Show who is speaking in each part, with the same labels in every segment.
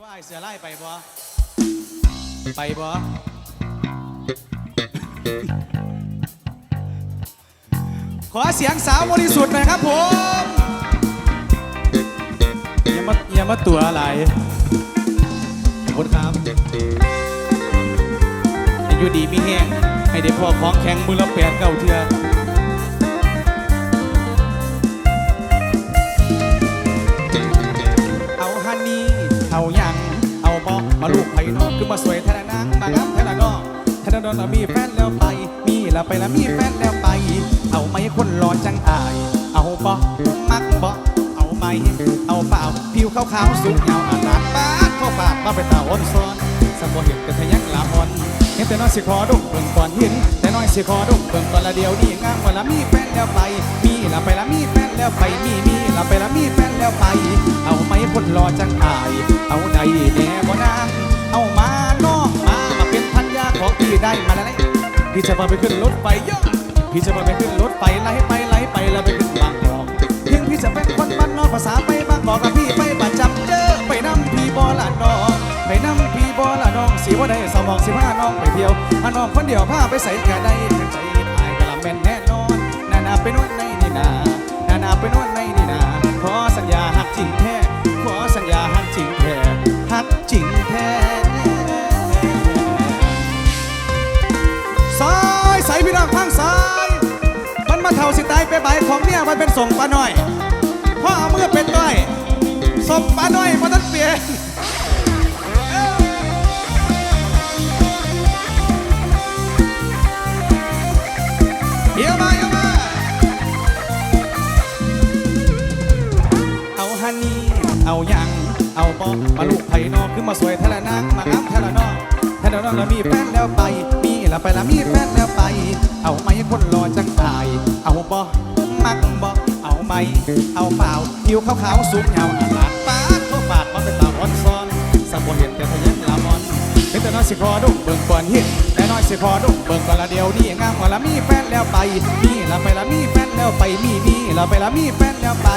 Speaker 1: บ่ไอเสือไล่ไปบ่ไปบ่ขอเสียงสาวบริสุทธิ์หน่อยครับผมอย่ามาอย่ามาตัวอะไรขอบคุณครับให้อยู่ดีมีแห้งให้ได้พ่อของแข็งมือละแปดเก้าเทือเอาฮันนี่เอาหยังเอาบอ มาลูกไผ่นอกคือมาสวยแทนนางมางามแทนนอกแทนนอกมีแฟนแล้วไป มีแล้วไปแล้วมีแฟนแล้วไป เอาไหมคนรอจังอาย เอาบอมักบอเอาไหมเอาเปล่าผิวขาวๆสูงยาวอาลาดปาเข้าปากมาเป็นตาอ่อนซ้อนสมบูรณ์เห็นแต่ทะยักลาอ่อนเห็นแต่น้อยสิขอดุเบิ่งก่อนเห็นแต่น้อยสิขอดุเบิ่งก่อนละเดียวนี่งามกว่าละมีแฟนแล้วไป มีล้วไปล้วมีแฟนแล้วไปมีมีล้วไปล้วมีแฟนแล้วไป เอาไหมคนรอจังอาย เอาใดแน่บ่นางเอามาน้องมามาเป็นพันยาของพี่ได้มาแล้วพี่จะพาไปขึ้นรถไฟเยอะพี่จะพาไปขึ้นรถไฟไล่ไปไล่ไปแล้วไปขึ้นบางกอกเพียงพี่จะเป็นคนบ้านนอกภาษาไปบางกอกกับพี่ไปประจำเจอไปนำพี่บอละน้องไปนำพี่บอละน้องสีว่าได้สมองสิพาน้องไปเที่ยวพาน้องคนเดียวพาไปใส่กระได้ใจอายกะละแม่นแน่นอนนานาไปนวดในนี่น ไปนวดในนี่นาขอสัญญาหักจริงแท้ขอสัญญาหักจริงแท้หักจริงแท้ซ้ายใส่พี่น้องข้างซ้ายมันมาเท่าสิตายไปใบของเนี่ยมันเป็นส่งปลาหน่อยพ่อเอามือเป็นต้อยศพปลาหน่อยมาตั้งเปลี่ยน เอายังเอาบอมาลูกไผ่นอกขึ้นมาสวยเทละนางมางามเทละนอกเทละนอกแล้วมีแฟนแล้วไป มีแล้วไปแล้วมีแฟนแล้วไป เอาไหมคนรอจังตาย เอาบอมักบอเอาไหมเอาเปล่าผิวขาวๆสูงยาวอาลาดปาดเข้าปากมาเป็นตาอ่อนซ้อนสมบูรณ์เห็นแต่ทะยันลามอนเป็นแต่น้อยสิคอดุเบิ่งก่อนเห็นแต่น้อยสิคอดุเบิ่งก่อนละเดียวนี่งามกว่าละมีแฟนแล้วไป มีแล้วไปแล้วมีแฟนแล้วไปมีมีแล้วไปแล้วมีแฟนแล้วไป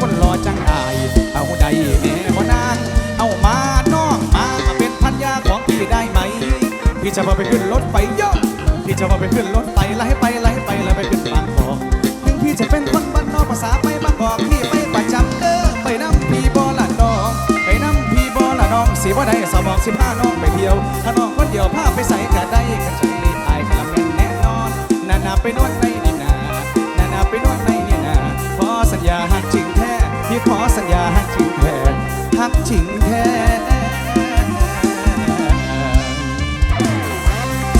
Speaker 1: คนรอจังอายเอาใดแน่บ่นางเอามาน้องมาเป็นพันยาของพี่ได้ไหม พี่จะมาไปขึ้นรถไฟเยอะพี่จะมาไปขึ้นรถไฟไล่ไปไล่ไปแล้วไปขึ้นบางกอกถึงพี่จะเป็นคนบ้านนอกภาษาไปบางกอกพี่ไปประจำเด้อไปน้ำพี่บอละน้องไปน้ำพี่บอละน้องสีว่าได้สมองสิพาน้องไปเที่ยวถ้าน้องคนเดียวพาไปใส่กะได้กันใจอายกะละแม่นแน่นอนนานาไปนวดใน จริงแท้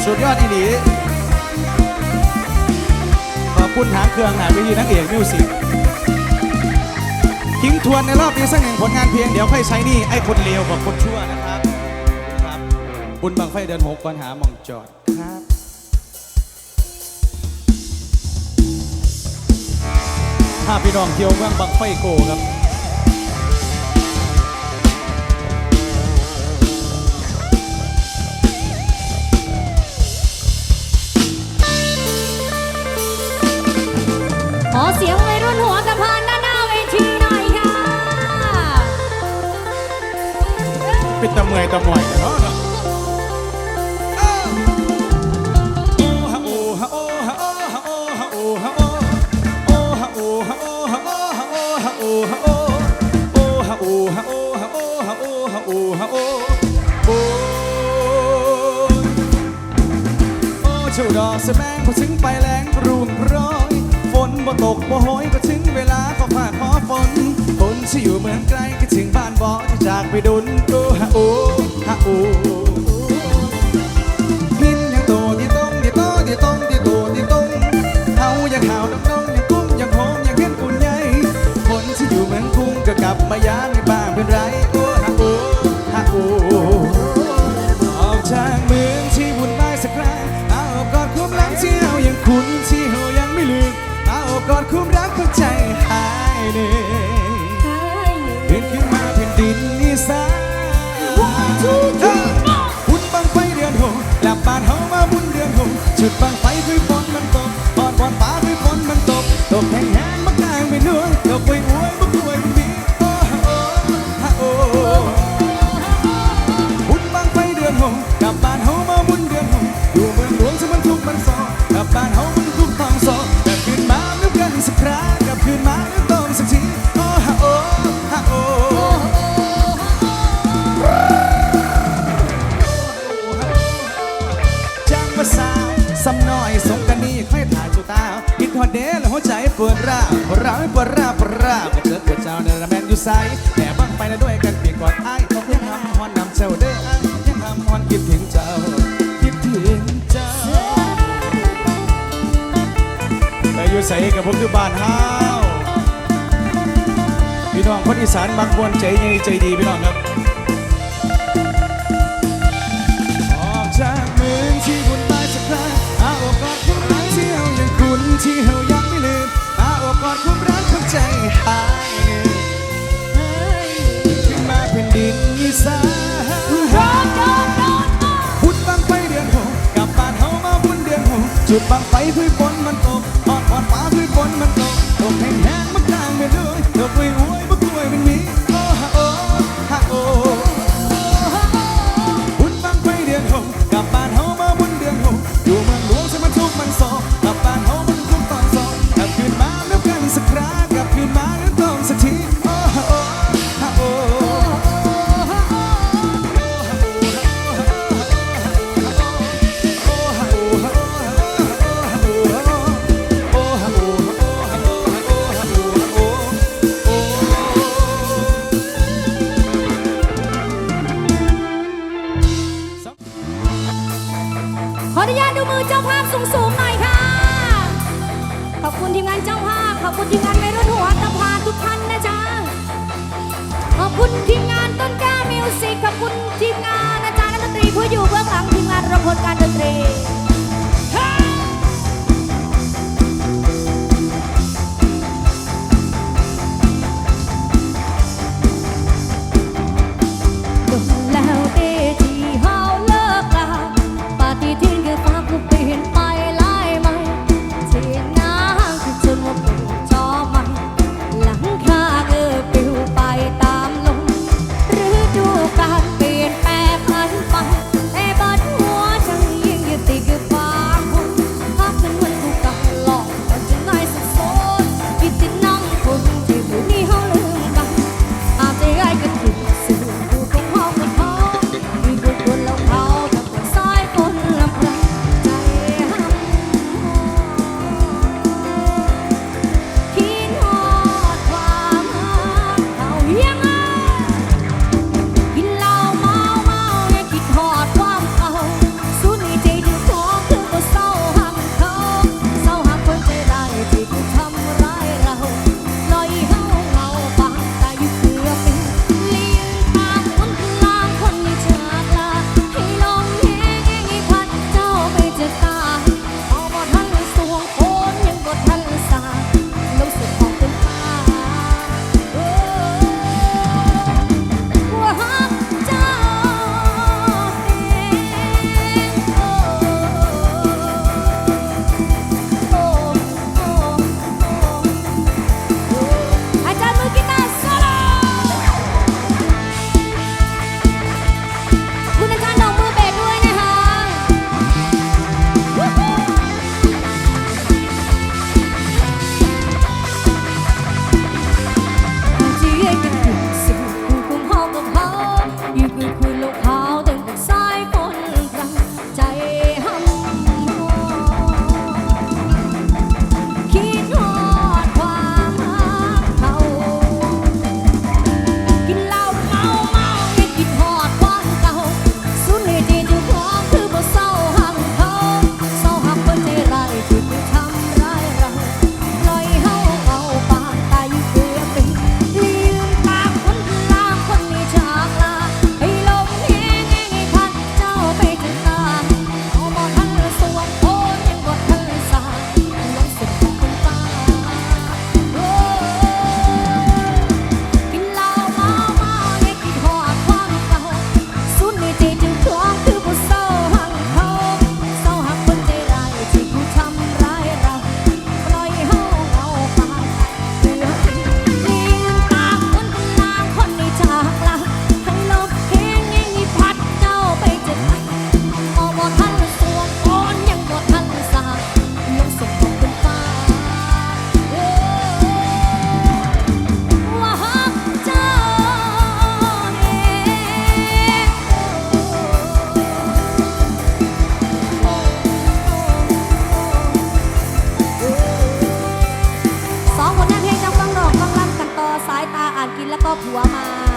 Speaker 1: สุดยอดอีหลีขอบคุณหางเครื่องหนาวิธีนักเอกมิวสิกทิ้งทวนในรอบนี้สักหนึ่งผลงานเพลงเดี๋ยวค่อยใช้นี่ไอ้คนเลวกับคนชั่วนะครับครับ บุญบังไฟเดินหกก่อนหาหมองจอดครับถ้าพี่น้องเที่ยวเมืองบังไฟโกครับ
Speaker 2: ขอเสียงวัยรุ่นหัวกระพานด้านหน้าเวทีหน่อยค่ะ
Speaker 1: เป็นตะเมยตะมอยเนาะโอ้ฮะโอ้ฮะโอ้ฮะโอ้ฮะโอ้ฮะโอ้ฮะโอ้โอ้ฮะโอ้ฮะโอ้ฮะโอ้ฮะโอ้ฮะโอ้โอ้ฮะโอ้ฮะโอ้ฮะโอ้ฮะโอ้ฮะโอ้ฮะโอ้โอ้โอ้เจ้าดอกสแบงพอถึงไปแรงรุ่งโร้ บ่ตกบ่โหยก็ถึงเวลาขอผ่านขอฝนคนที่อยู่เมืองไกลคิดถึงบ้านบ่ที่จากไปดุนโอ้ฮะโอ้ฮะโอ้หินยังโตที่ตรงที่โตที่ตรงที่โตที่ตรงเฮายังหาวน้ำนองยังกุ้งยังหอมยังเห็นปุ่นใหญ่คนที่อยู่เมืองกรุงก็กลับมายามในบ้านเป็นไร กอดคุ้มรักเข้าใจ ปวดร้าวปวดร้าวปวดร้าวปวดร้าวกระเจิดกระเจ้าเนรแมนอยู่ไซแต่บังไปนะด้วยกันเปียกกอดไอ้ต้องยังทำฮอนนำเจ้าเด้อยังทำฮอนคิดถึงเจ้าคิดถึงเจ้าไปอยู่ใสกับผมอยู่บ้านเฮาพี่น้องคนอีสานบางคนใจใหญ่ใจดีพี่น้องครับ ดบังไฟคือฝนมันตกทอดทอดฟ้าคือฝนมันตกตกแห้งแห้งมันจางไปด้วยตกไว้หว นุญาต
Speaker 2: ดูมือเจ้าภาพสูงๆหน่อยค่ะ ขอบคุณทีมงานเจ้าภาพ ขอบคุณทีมงานไม่รุ่นหัวตะพานทุกท่านนะจ๊ะ ขอบคุณทีมงานต้นกล้ามิวสิกขอบคุณทีมงานอาจารย์นักดนตรีผู้อยู่เบื้องหลังทีมงานระพลการดนตรี พอบหัวมา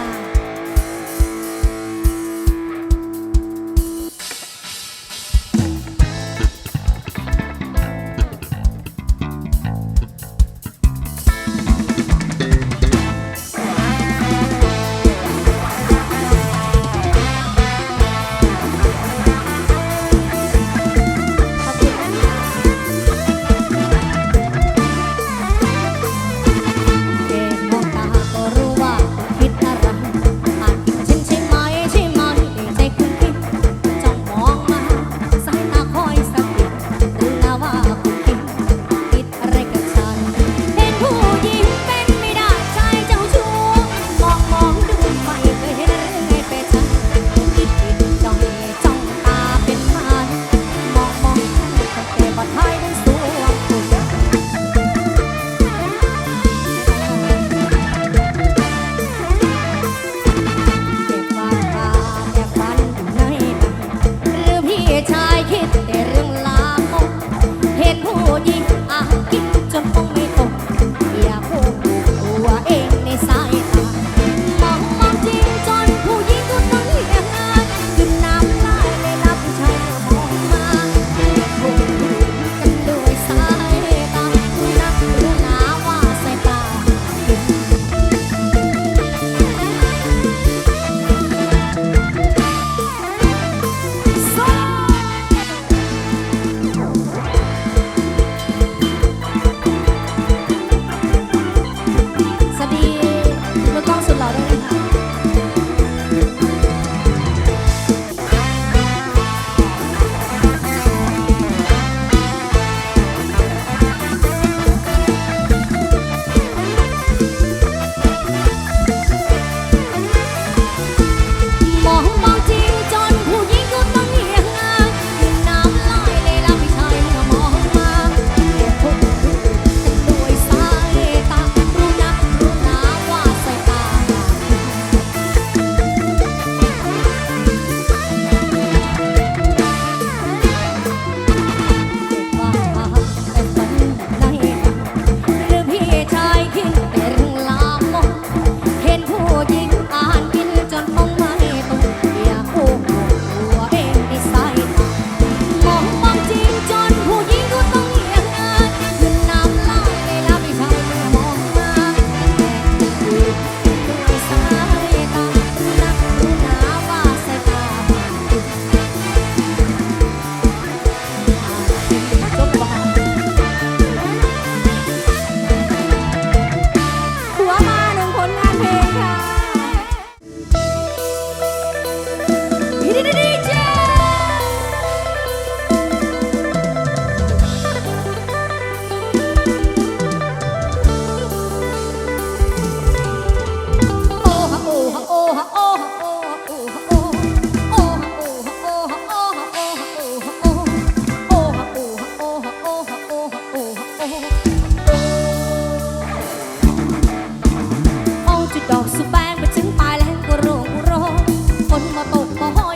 Speaker 2: Oh,